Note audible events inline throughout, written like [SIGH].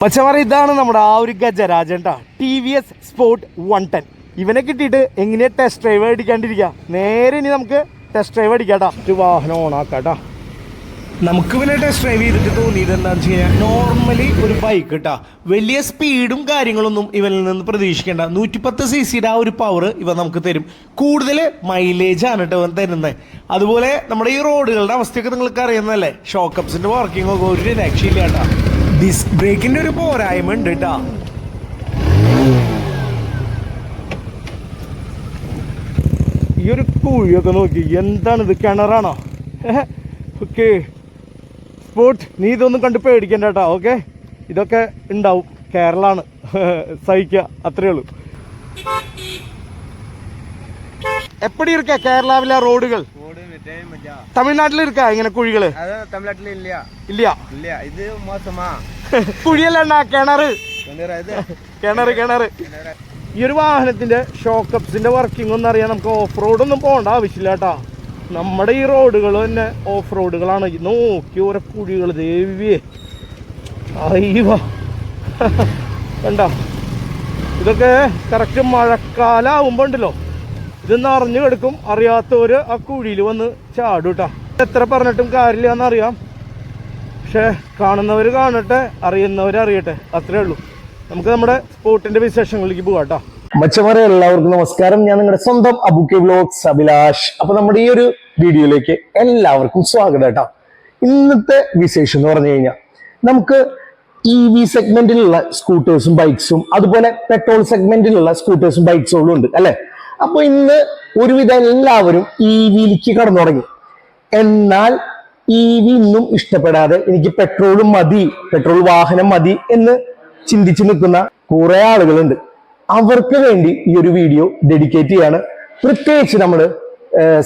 പച്ചമറ ഇതാണ് നമ്മുടെ ആ ഒരു ഗജരാജൻ ട്ടാ. T V S sport one ten ഇവനെ കിട്ടിയിട്ട് എങ്ങനെയാ ടെസ്റ്റ് ഡ്രൈവ് അടിക്കാണ്ടിരിക്കുക നേരെ ഇനി നമുക്ക് ടെസ്റ്റ് ഡ്രൈവ് അടിക്കാട്ടാ ഒരു വാഹനം ഓണാക്കാട്ടാ നമുക്ക് പിന്നെ ടെസ്റ്റ് ഡ്രൈവ് ചെയ്തിട്ട് തോന്നിയത് എന്താണെന്ന് വെച്ച് കഴിഞ്ഞാൽ നോർമലി ഒരു ബൈക്ക് കേട്ടോ വലിയ സ്പീഡും കാര്യങ്ങളൊന്നും ഇവനിൽ നിന്ന് പ്രതീക്ഷിക്കേണ്ട. നൂറ്റിപ്പത്ത് സി സിയുടെ ആ ഒരു പവർ ഇവ നമുക്ക് തരും. കൂടുതൽ മൈലേജ് ആണ് കേട്ടോ ഇവൻ തരുന്നത് അതുപോലെ നമ്മുടെ ഈ റോഡുകളുടെ അവസ്ഥയൊക്കെ നിങ്ങൾക്ക് അറിയുന്നതല്ലേ ഷോക്കപ്സിന്റെ വർക്കിംഗ് ഒക്കെ ഒരു രക്ഷയില്ല കേട്ടാ ഡിസ്ക് ബ്രേക്കിന്റെ ഒരു പോരായ്മ ഉണ്ട് കേട്ടാ ഈ ഒരു കുഴിയൊക്കെ നോക്കി എന്താണ് ഇത് കിണറാണോ? ഓക്കെ. സ്പോട്ട് നീ ഇതൊന്നും കണ്ട് പേടിക്കണ്ട കേട്ടോ ഓക്കെ? ഇതൊക്കെ ഉണ്ടാവും. കേരളാണ്. [LAUGHS] സഹിക്കുക അത്രേ ഉള്ളൂ. എപ്പടി ഇരിക്കുക കേരളാവിലെ റോഡുകൾ? ஓடு டைம் மச்சா തമിഴ്നാട്ടിൽ இருக்க ഇങ്ങനെ കുഴികള് அதான் தமிழ்நாட்டுல இல்லையா ഇല്ല இல்லையா இது மோசமா കുഴിയല്ല കിണറ് கொஞ்சம் இது കിണറ് കിണറ് ഈ ഒരു വാഹനത്തിന്റെ ഷോക്കപ്സിന്റെ വർക്കിംഗ് ഒന്നും അറിയാൻ നമുക്ക് ഓഫ് റോഡ് ഒന്നും പോകേണ്ട ആവശ്യമില്ല കേട്ടാ നമ്മുടെ ഈ റോഡുകൾ തന്നെ ഓഫ് റോഡുകളാണ് നോക്കി ഓരോ കുഴികൾ ദേവിയേ അയ്യോ [LAUGHS] കണ്ട ഇതൊക്കെ കറക്റ്റ് മഴക്കാലാവുമ്പോ ഉണ്ടല്ലോ ഇത് നിറഞ്ഞു കിടക്കും അറിയാത്തവര് ആ കുഴിയിൽ വന്ന് ചാടും കേട്ടാ എത്ര പറഞ്ഞിട്ടും കാര്യമില്ല എന്നറിയാം പക്ഷെ കാണുന്നവർ കാണട്ടെ അറിയുന്നവർ അറിയട്ടെ അത്രേ ഉള്ളൂ. നമുക്ക് നമ്മുടെ സ്പോർട്ടിന്റെ വിശേഷങ്ങളിലേക്ക് പോകാം കേട്ടോ മച്ചമാരെ എല്ലാവർക്കും നമസ്കാരം. ഞാൻ നിങ്ങളുടെ സ്വന്തം അബുക്കെ വ്ലോഗ്സ് അഭിലാഷ്. അപ്പൊ നമ്മുടെ ഈ ഒരു വീഡിയോയിലേക്ക് എല്ലാവർക്കും സ്വാഗതം കേട്ടോ. ഇന്നത്തെ വിശേഷം എന്ന് പറഞ്ഞു കഴിഞ്ഞാൽ നമുക്ക് ഇ വി സെഗ്മെന്റിലുള്ള സ്കൂട്ടേഴ്സും ബൈക്സും അതുപോലെ പെട്രോൾ സെഗ്മെന്റിലുള്ള സ്കൂട്ടേഴ്സും ബൈക്സുകളും ഉണ്ട് അല്ലെ? അപ്പൊ ഇന്ന് ഒരുവിധം എല്ലാവരും ഇ വിയിലേക്ക് കടന്നു തുടങ്ങി എന്നാൽ ഇ വി ഇന്നും ഇഷ്ടപ്പെടാതെ എനിക്ക് പെട്രോളും മതി പെട്രോൾ വാഹനം മതി എന്ന് ചിന്തിച്ചു നിൽക്കുന്ന കുറെ ആളുകളുണ്ട്. അവർക്ക് വേണ്ടി ഈ ഒരു വീഡിയോ ഡെഡിക്കേറ്റ് ചെയ്യാണ്. പ്രത്യേകിച്ച് നമ്മൾ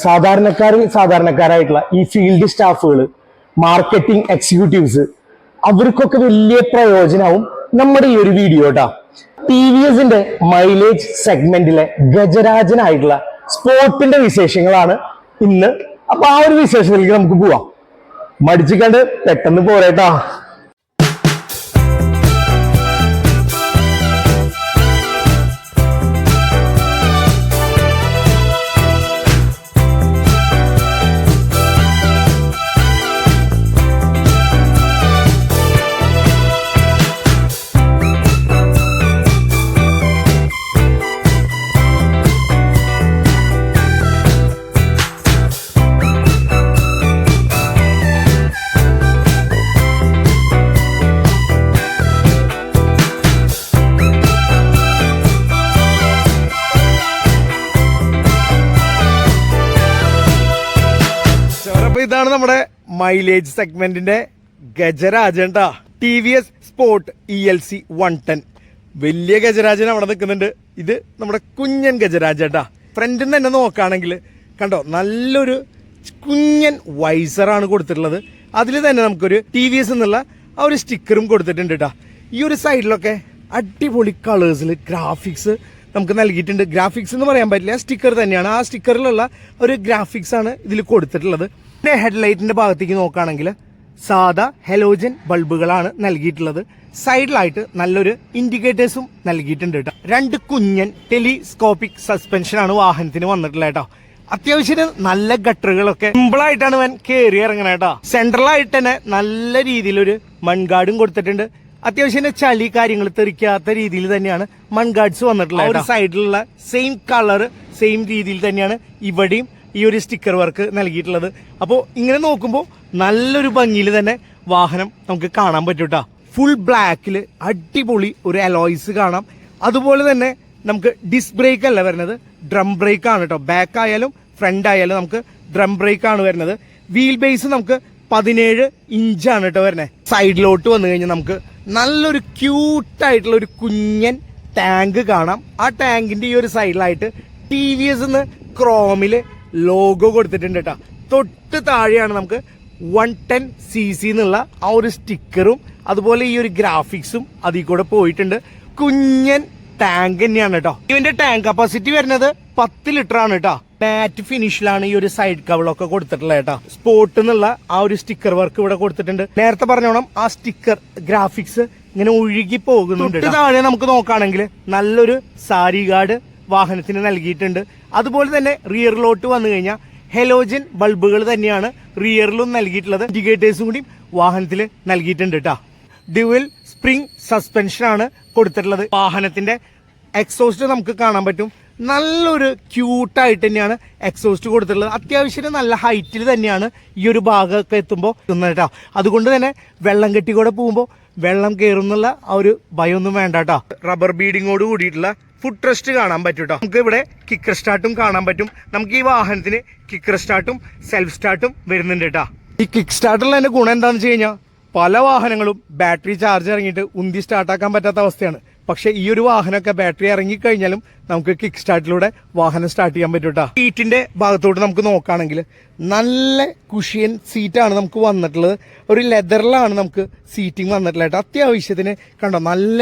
സാധാരണക്കാരിൽ സാധാരണക്കാരായിട്ടുള്ള ഈ ഫീൽഡ് സ്റ്റാഫുകൾ മാർക്കറ്റിംഗ് എക്സിക്യൂട്ടീവ്സ് അവർക്കൊക്കെ വലിയ പ്രയോജനവും നമ്മുടെ ഈ ഒരു വീഡിയോ കേട്ടാ ടി വി എസിന്റെ മൈലേജ് സെഗ്മെന്റിലെ ഗജരാജനായിട്ടുള്ള സ്പോർട്ടിന്റെ വിശേഷങ്ങളാണ് ഇന്ന്. അപ്പൊ ആ ഒരു വിശേഷത്തിലേക്ക് നമുക്ക് പോവാം. മടിച്ചിക്കണ്ട് പെട്ടെന്ന് പോരേട്ടാ. ഇതാണ് നമ്മുടെ മൈലേജ് സെഗ്മെന്റിന്റെ ഗജരാജൻ ട്ടാ T V S sport E L C one ten വലിയ ഗജരാജൻ അവിടെ നിൽക്കുന്നുണ്ട്. ഇത് നമ്മുടെ കുഞ്ഞൻ ഗജരാജൻ ട്ടാ ഫ്രണ്ടിൽ നിന്ന് തന്നെ നോക്കുകയാണെങ്കിൽ കണ്ടോ നല്ലൊരു കുഞ്ഞൻ വൈസറാണ് കൊടുത്തിട്ടുള്ളത്. അതിൽ തന്നെ നമുക്കൊരു ടി വി എസ് എന്നുള്ള ആ ഒരു സ്റ്റിക്കറും കൊടുത്തിട്ടുണ്ട് കേട്ടോ ഈ ഒരു സൈഡിലൊക്കെ അടിപൊളി കളേഴ്സിൽ ഗ്രാഫിക്സ് നമുക്ക് നൽകിയിട്ടുണ്ട്. ഗ്രാഫിക്സ് എന്ന് പറയാൻ പറ്റില്ല സ്റ്റിക്കർ തന്നെയാണ്. ആ സ്റ്റിക്കറിലുള്ള ഒരു ഗ്രാഫിക്സ് ആണ് ഇതിൽ കൊടുത്തിട്ടുള്ളത്. പിന്നെ ഹെഡ്ലൈറ്റിന്റെ ഭാഗത്തേക്ക് നോക്കുകയാണെങ്കിൽ സാധാ ഹെലോജൻ ബൾബുകളാണ് നൽകിയിട്ടുള്ളത്. സൈഡിലായിട്ട് നല്ലൊരു ഇൻഡിക്കേറ്റേഴ്സും നൽകിയിട്ടുണ്ട് കേട്ടോ. രണ്ട് കുഞ്ഞൻ ടെലിസ്കോപ്പിക് സസ്പെൻഷനാണ് വാഹനത്തിന് വന്നിട്ടുള്ളത് കേട്ടോ. അത്യാവശ്യം നല്ല ഗട്ടറുകളൊക്കെ സിമ്പിൾ ആയിട്ടാണ് ഇവൻ കയറി ഇറങ്ങണ കേട്ടോ. സെൻട്രലായിട്ട് തന്നെ നല്ല രീതിയിലൊരു മൺഗാർഡും കൊടുത്തിട്ടുണ്ട്. അത്യാവശ്യം ചളി കാര്യങ്ങൾ തെറിക്കാത്ത രീതിയിൽ തന്നെയാണ് മൺഗാർഡ്സ് വന്നിട്ടുള്ളത് സൈഡിലുള്ള സെയിം കളർ സെയിം രീതിയിൽ തന്നെയാണ് ഇവിടെയും ഈ ഒരു സ്റ്റിക്കർ വർക്ക് നൽകിയിട്ടുള്ളത്. അപ്പോൾ ഇങ്ങനെ നോക്കുമ്പോൾ നല്ലൊരു ഭംഗിയിൽ തന്നെ വാഹനം നമുക്ക് കാണാൻ പറ്റും കേട്ടോ ഫുൾ ബ്ലാക്കിൽ അടിപൊളി ഒരു അലോയ്സ് കാണാം. അതുപോലെ തന്നെ നമുക്ക് ഡിസ്ക് ബ്രേക്ക് അല്ല വരുന്നത്. ഡ്രം ബ്രേക്ക് ആണ് കേട്ടോ ബാക്ക് ആയാലും ഫ്രണ്ട് ആയാലും നമുക്ക് ഡ്രം ബ്രേക്ക് ആണ് വരുന്നത്. വീൽ ബേസ് നമുക്ക് പതിനേഴ് ഇഞ്ചാണ് കേട്ടോ വരുന്നത് സൈഡിലോട്ട് വന്നു കഴിഞ്ഞാൽ നമുക്ക് നല്ലൊരു ക്യൂട്ടായിട്ടുള്ള ഒരു കുഞ്ഞൻ ടാങ്ക് കാണാം. ആ ടാങ്കിന്റെ ഈ ഒരു സൈഡിലായിട്ട് ടി വി എസ് ക്രോമിൽ ലോഗോ കൊടുത്തിട്ടുണ്ട് കേട്ടോ തൊട്ട് താഴെയാണ് നമുക്ക് വൺ ടെൻ സി സി എന്നുള്ള ആ ഒരു സ്റ്റിക്കറും അതുപോലെ ഈ ഒരു ഗ്രാഫിക്സും അതിൽ കൂടെ പോയിട്ടുണ്ട്. കുഞ്ഞൻ ടാങ്ക് തന്നെയാണ് കേട്ടോ ഇവന്റെ ടാങ്ക് കപ്പാസിറ്റി വരുന്നത് പത്ത് ലിറ്റർ ആണ് കേട്ടോ മാറ്റ് ഫിനിഷിലാണ് ഈ ഒരു സൈഡ് കവളൊക്കെ കൊടുത്തിട്ടുള്ളത് കേട്ടോ സ്പോട്ട് എന്നുള്ള ആ ഒരു സ്റ്റിക്കർ വർക്ക് ഇവിടെ കൊടുത്തിട്ടുണ്ട്. നേരത്തെ പറഞ്ഞോണം ആ സ്റ്റിക്കർ ഗ്രാഫിക്സ് ഇങ്ങനെ ഒഴുകി പോകുന്നുണ്ട് താഴെ നമുക്ക് നോക്കുകയാണെങ്കിൽ നല്ലൊരു സാരി ഗാർഡ് വാഹനത്തിന് നൽകിയിട്ടുണ്ട്. അതുപോലെ തന്നെ റിയറിലോട്ട് വന്നു കഴിഞ്ഞാൽ ഹെലോജൻ ബൾബുകൾ തന്നെയാണ് റിയറിലും നൽകിയിട്ടുള്ളത്. ഇൻഡിക്കേറ്റേഴ്സും കൂടി വാഹനത്തിൽ നൽകിയിട്ടുണ്ട് കേട്ടോ ഡ്യുവൽ സ്പ്രിംഗ് സസ്പെൻഷൻ ആണ് കൊടുത്തിട്ടുള്ളത്. വാഹനത്തിന്റെ എക്സോസ്റ്റ് നമുക്ക് കാണാൻ പറ്റും. നല്ലൊരു ക്യൂട്ടായിട്ട് തന്നെയാണ് എക്സോസ്റ്റ് കൊടുത്തിട്ടുള്ളത്. അത്യാവശ്യം നല്ല ഹൈറ്റിൽ തന്നെയാണ് ഈ ഒരു ഭാഗമൊക്കെ എത്തുമ്പോൾ എത്തുന്നത് കേട്ടോ അതുകൊണ്ട് തന്നെ വെള്ളം കെട്ടി കൂടെ പോകുമ്പോൾ വെള്ളം കയറുന്നുള്ള ആ ഒരു ഭയമൊന്നും വേണ്ട കേട്ടോ റബ്ബർ ബീഡിങ്ങോട് കൂടിയിട്ടുള്ള ഫുഡ് ട്രസ്റ്റ് കാണാൻ പറ്റും കേട്ടോ നമുക്ക് ഇവിടെ കിക്കർ സ്റ്റാർട്ടും കാണാൻ പറ്റും. നമുക്ക് ഈ വാഹനത്തിന് കിക്കർ സ്റ്റാർട്ടും സെൽഫ് സ്റ്റാർട്ടും വരുന്നുണ്ട് കേട്ടോ ഈ കിക്ക് സ്റ്റാർട്ടിൽ എന്റെ ഗുണം എന്താണെന്ന് വെച്ച് കഴിഞ്ഞാൽ പല വാഹനങ്ങളും ബാറ്ററി ചാർജ് ഇറങ്ങിയിട്ട് ഉന്തി സ്റ്റാർട്ടാക്കാൻ പറ്റാത്ത അവസ്ഥയാണ്. പക്ഷെ ഈ ഒരു വാഹനമൊക്കെ ബാറ്ററി ഇറങ്ങിക്കഴിഞ്ഞാലും നമുക്ക് കിക്ക് സ്റ്റാർട്ടിലൂടെ വാഹനം സ്റ്റാർട്ട് ചെയ്യാൻ പറ്റും കേട്ടോ സീറ്റിന്റെ ഭാഗത്തോട്ട് നമുക്ക് നോക്കുകയാണെങ്കിൽ നല്ല കുഷിയൻ സീറ്റാണ് നമുക്ക് വന്നിട്ടുള്ളത്. ഒരു ലെതറിലാണ് നമുക്ക് സീറ്റിംഗ് വന്നിട്ടുള്ളത് അത്യാവശ്യത്തിന് കണ്ടോ നല്ല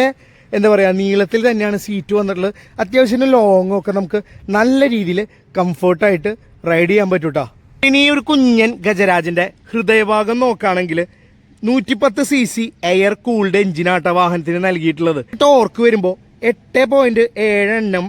എന്താ പറയുക നീളത്തിൽ തന്നെയാണ് സീറ്റ് വന്നിട്ടുള്ളത്. അത്യാവശ്യം ലോങ്ങും ഒക്കെ നമുക്ക് നല്ല രീതിയിൽ കംഫർട്ടായിട്ട് റൈഡ് ചെയ്യാൻ പറ്റും കേട്ടോ ഇനി ഈ ഒരു കുഞ്ഞൻ ഗജരാജന്റെ ഹൃദയഭാഗം നോക്കുകയാണെങ്കിൽ നൂറ്റിപ്പത്ത് സി സി എയർ കൂൾഡ് എഞ്ചിനാട്ട വാഹനത്തിന് നൽകിയിട്ടുള്ളത്. ടോർക്ക് വരുമ്പോൾ എട്ട് പോയിന്റ് ഏഴ് എണ്ണം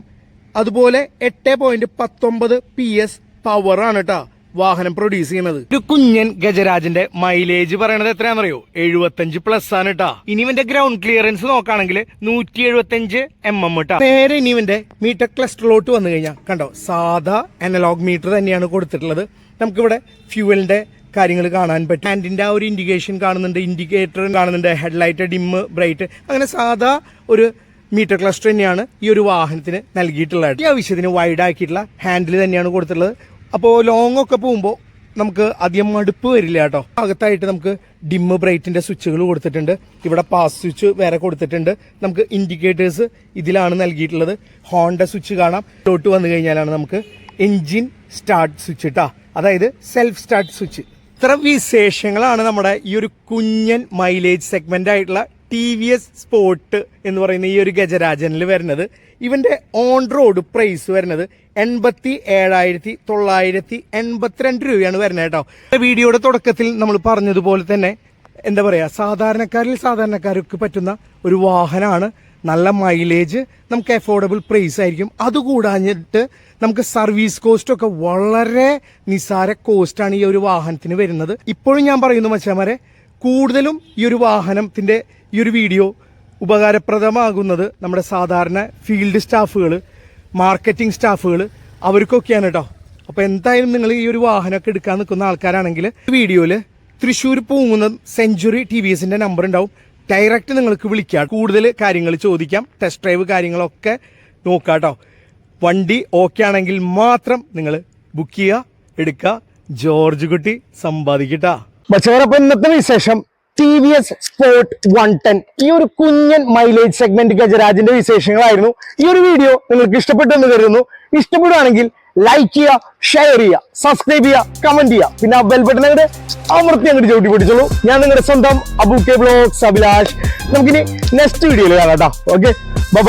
അതുപോലെ എട്ട് പോയിന്റ് പത്തൊമ്പത് പി എസ് പവറാണ് കേട്ടോ വാഹനം പ്രൊഡ്യൂസ് ചെയ്യുന്നത് ഒരു കുഞ്ഞൻ ഗജരാജന്റെ മൈലേജ് പറയണത് എത്രയാണെന്നറിയോ? എഴുപത്തഞ്ച് പ്ലസ് ആണ് കേട്ടാ ഇനി ഇവന്റെ ഗ്രൗണ്ട് ക്ലിയറൻസ് നോക്കുകയാണെങ്കിൽ നൂറ്റി എഴുപത്തഞ്ച് എം എം കേട്ടാ നേരെ ഇനി ഇവന്റെ മീറ്റർ ക്ലസ്റ്ററിലോട്ട് വന്നു കഴിഞ്ഞാൽ കണ്ടോ? സാധാ അനലോഗ് മീറ്റർ തന്നെയാണ് കൊടുത്തിട്ടുള്ളത്. നമുക്കിവിടെ ഫ്യൂവലിന്റെ കാര്യങ്ങൾ കാണാൻ പറ്റും. ഹാൻഡിന്റെ ആ ഒരു ഇൻഡിക്കേഷൻ കാണുന്നുണ്ട് ഇൻഡിക്കേറ്റർ കാണുന്നുണ്ട് ഹെഡ്ലൈറ്റ് ഡിമ്മ് ബ്രൈറ്റ് അങ്ങനെ സാധാ ഒരു മീറ്റർ ക്ലസ്റ്റർ തന്നെയാണ് ഈ ഒരു വാഹനത്തിന് നൽകിയിട്ടുള്ളത്. അത്യാവശ്യത്തിന് വൈഡ് ആക്കിയിട്ടുള്ള ഹാൻഡിൽ തന്നെയാണ് കൊടുത്തിട്ടുള്ളത്. അപ്പോൾ ലോങ് ഒക്കെ പോകുമ്പോൾ നമുക്ക് അധികം മടുപ്പ് വരില്ല കേട്ടോ. അകത്തായിട്ട് നമുക്ക് ഡിമ്മ് ബ്രൈറ്റിന്റെ സ്വിച്ചുകൾ കൊടുത്തിട്ടുണ്ട്. ഇവിടെ പാസ് സ്വിച്ച് വേറെ കൊടുത്തിട്ടുണ്ട്. നമുക്ക് ഇൻഡിക്കേറ്റേഴ്സ് ഇതിലാണ് നൽകിയിട്ടുള്ളത്. ഹോണ്ട സ്വിച്ച് കാണാം. ഇതോട്ട് വന്നു കഴിഞ്ഞാലാണ് നമുക്ക് എൻജിൻ സ്റ്റാർട്ട് സ്വിച്ച് ഇട്ടാ അതായത് സെൽഫ് സ്റ്റാർട്ട് സ്വിച്ച് ഇത്ര വിശേഷങ്ങളാണ് നമ്മുടെ ഈ ഒരു കുഞ്ഞൻ മൈലേജ് സെഗ്മെന്റ് ആയിട്ടുള്ള ടി വി എസ് സ്പോർട്ട് എന്ന് പറയുന്ന ഈ ഒരു ഗജരാജനിൽ വരുന്നത്. ഇവന്റെ ഓൺ റോഡ് പ്രൈസ് വരുന്നത് എൺപത്തി ഏഴായിരത്തി തൊള്ളായിരത്തി എൺപത്തിരണ്ട് രൂപയാണ് വരുന്നത് കേട്ടോ. വീഡിയോയുടെ തുടക്കത്തിൽ നമ്മൾ പറഞ്ഞതുപോലെ തന്നെ എന്താ പറയുക സാധാരണക്കാരിൽ സാധാരണക്കാർക്ക് പറ്റുന്ന ഒരു വാഹനമാണ്. നല്ല മൈലേജ് നമുക്ക് അഫോർഡബിൾ പ്രൈസ് ആയിരിക്കും. അതുകൂടാഞ്ഞിട്ട് നമുക്ക് സർവീസ് കോസ്റ്റ് ഒക്കെ വളരെ നിസാര കോസ്റ്റാണ് ഈ ഒരു വാഹനത്തിന് വരുന്നത്. ഇപ്പോഴും ഞാൻ പറയുന്നു മച്ചാമാരെ കൂടുതലും ഈ ഒരു വാഹനത്തിന്റെ ഈ ഒരു വീഡിയോ ഉപകാരപ്രദമാകുന്നത് നമ്മുടെ സാധാരണ ഫീൽഡ് സ്റ്റാഫുകൾ മാർക്കറ്റിംഗ് സ്റ്റാഫുകൾ അവർക്കൊക്കെയാണ് കേട്ടോ അപ്പോൾ എന്തായാലും നിങ്ങൾ ഈ ഒരു വാഹനമൊക്കെ എടുക്കാൻ നിൽക്കുന്ന ആൾക്കാരാണെങ്കിൽ വീഡിയോയിൽ തൃശ്ശൂർ പോകുന്ന സെഞ്ചുറി ടി വി എസിന്റെ നമ്പർ ഉണ്ടാവും. ഡയറക്റ്റ് നിങ്ങൾക്ക് വിളിക്കാം. കൂടുതൽ കാര്യങ്ങൾ ചോദിക്കാം. ടെസ്റ്റ് ഡ്രൈവ് കാര്യങ്ങളൊക്കെ നോക്കാം കേട്ടോ വണ്ടി ഓക്കെ ആണെങ്കിൽ മാത്രം നിങ്ങൾ ബുക്ക് ചെയ്യുക എടുക്കുക. ജോർജ് കുട്ടി സമ്പാദിക്കട്ടാ. പക്ഷേ ഇന്നത്തെ വിശേഷം? T V S sport one ten ഈ ഒരു കുഞ്ഞൻ മൈലേജ് സെഗ്മെന്റ് ഗജരാജിന്റെ വിശേഷങ്ങളായിരുന്നു. ഈ ഒരു വീഡിയോ നിങ്ങൾക്ക് ഇഷ്ടപ്പെട്ടു എന്ന് കരുതുന്നു. ഇഷ്ടപ്പെടുകയാണെങ്കിൽ ലൈക്ക് ചെയ്യുക ഷെയർ ചെയ്യുക സബ്സ്ക്രൈബ് ചെയ്യുക കമന്റ് ചെയ്യുക. പിന്നെ ആ ബെൽ ബട്ടൺ അങ്ങോട്ട് അമർത്തി അങ്ങോട്ട് ചവിട്ടി പിടിച്ചോളൂ ഞാൻ നിങ്ങളുടെ സ്വന്തം അബു കെ ബ്ലോഗ്സ് അഭിലാഷ് നമുക്കിനി നെക്സ്റ്റ് വീഡിയോയിൽ കാണാം കേട്ടോ. Okay bye